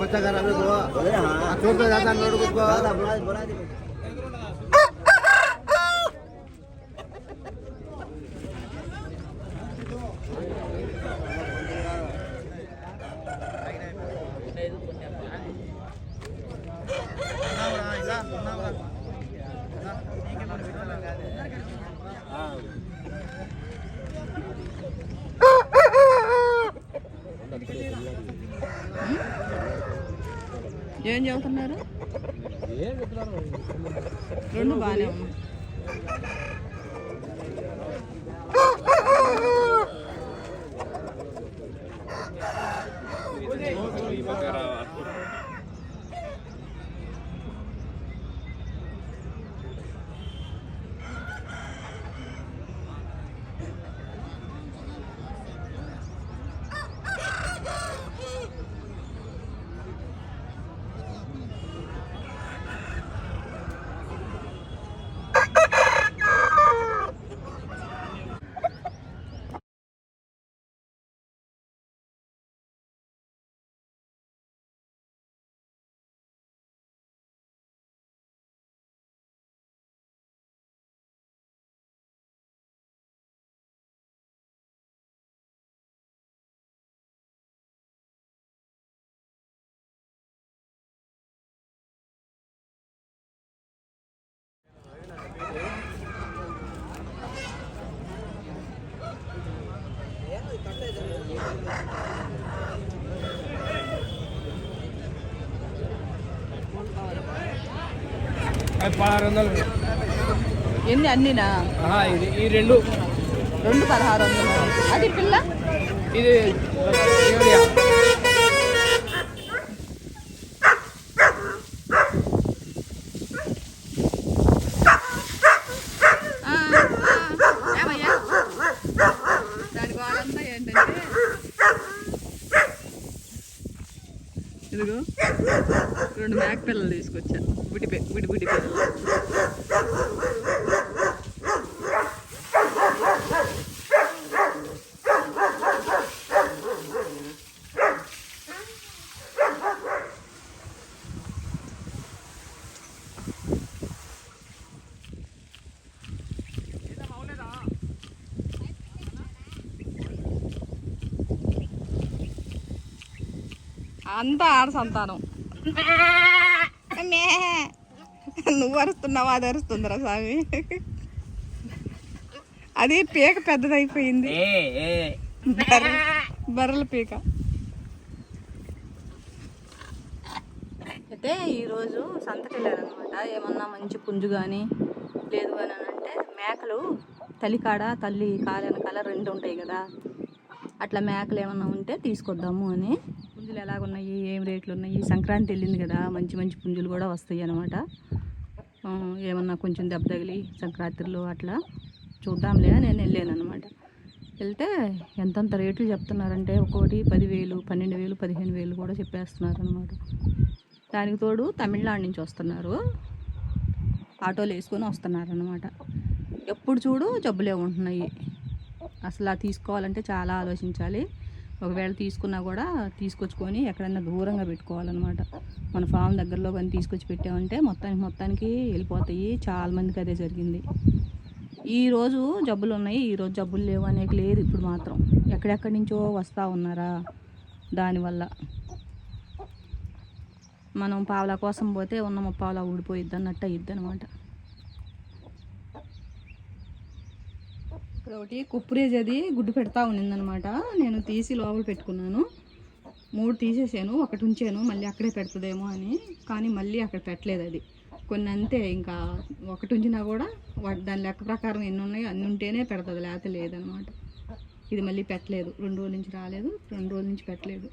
बच्चा कर अभी को बोले हाँ छोड़ दो ज्यादा नोट कुछ को ఏం చదువుతున్నారు? రెండు బాగానే ఉన్నాయి. పదహారు వందలు. ఎన్ని అన్నినా? ఇది ఈ రెండు. రెండు పదహారు వందలు. అది పిల్ల? ఇది ఇదిగో రెండు మేక పిల్లలు తీసుకొచ్చా బుడి బుడి బుడి పిల్లలు అంతా ఆడ సంతానం మే. నువ్వు అరుస్తున్నావా అది అరుస్తుందిరా స్వామి. అది పీక పెద్దదైపోయింది. బర్రె బర్రెల పీక. అయితే ఈరోజు సంతకి వెళ్ళారనమాట ఏమన్నా మంచి పుంజు కానీ లేదు అని అంటే మేకలు తల్లికాడ తల్లి కాలు వెనకాల రెండు ఉంటాయి కదా. అట్లా మేకలు ఏమన్నా ఉంటే తీసుకొద్దాము అని పుంజులు ఎలాగున్నాయి? ఏం రేట్లు ఉన్నాయి సంక్రాంతి వెళ్ళింది కదా మంచి మంచి పుంజులు కూడా వస్తాయి అనమాట ఏమన్నా కొంచెం దెబ్బ తగిలి సంక్రాంతిలో అట్లా చూద్దాంలే నేను వెళ్ళాను అనమాట వెళ్తే ఎంతంత రేట్లు చెప్తున్నారంటే ఒక్కోటి పదివేలు పన్నెండు వేలు పదిహేను వేలు కూడా చెప్పేస్తున్నారు అనమాట దానికి తోడు తమిళనాడు నుంచి వస్తున్నారు. ఆటోలు వేసుకొని వస్తున్నారు అనమాట ఎప్పుడు చూడు జబ్బులే ఉంటున్నాయి. అసలు తీసుకోవాలంటే చాలా ఆలోచించాలి. ఒకవేళ తీసుకున్నా కూడా తీసుకొచ్చుకొని ఎక్కడైనా దూరంగా పెట్టుకోవాలన్నమాట. మన ఫామ్ దగ్గరలో కానీ తీసుకొచ్చి పెట్టామంటే మొత్తానికి మొత్తానికి వెళ్ళిపోతాయి. చాలామందికి అదే జరిగింది. ఈరోజు జబ్బులు ఉన్నాయి. ఈ రోజు జబ్బులు లేవు అనేక లేదు ఇప్పుడు మాత్రం. ఎక్కడెక్కడి నుంచో వస్తూ ఉన్నారా దానివల్ల. మనం పావలా కోసం పోతే ఉన్న ముప్పావలా ఊడిపోయిద్ది అన్నట్టు అయ్యిద్ది అనమాట ఒకటి కుప్పురేజ్ అది గుడ్డు పెడతా ఉన్నిందనమాట. నేను తీసి లోపల పెట్టుకున్నాను. మూడు తీసేసాను ఒకటి ఉంచాను మళ్ళీ అక్కడే పెడుతుందేమో అని. కానీ మళ్ళీ అక్కడ పెట్టలేదు అది. కొన్ని అంతే ఇంకా ఒకటి ఉంచినా కూడా వా- దాని లెక్క ప్రకారం ఎన్ని ఉన్నాయో అన్ని ఉంటేనే పెడుతుంది లేకపోతే లేదనమాట. ఇది మళ్ళీ పెట్టలేదు. రెండు రోజుల నుంచి రాలేదు రెండు రోజుల నుంచి పెట్టలేదు.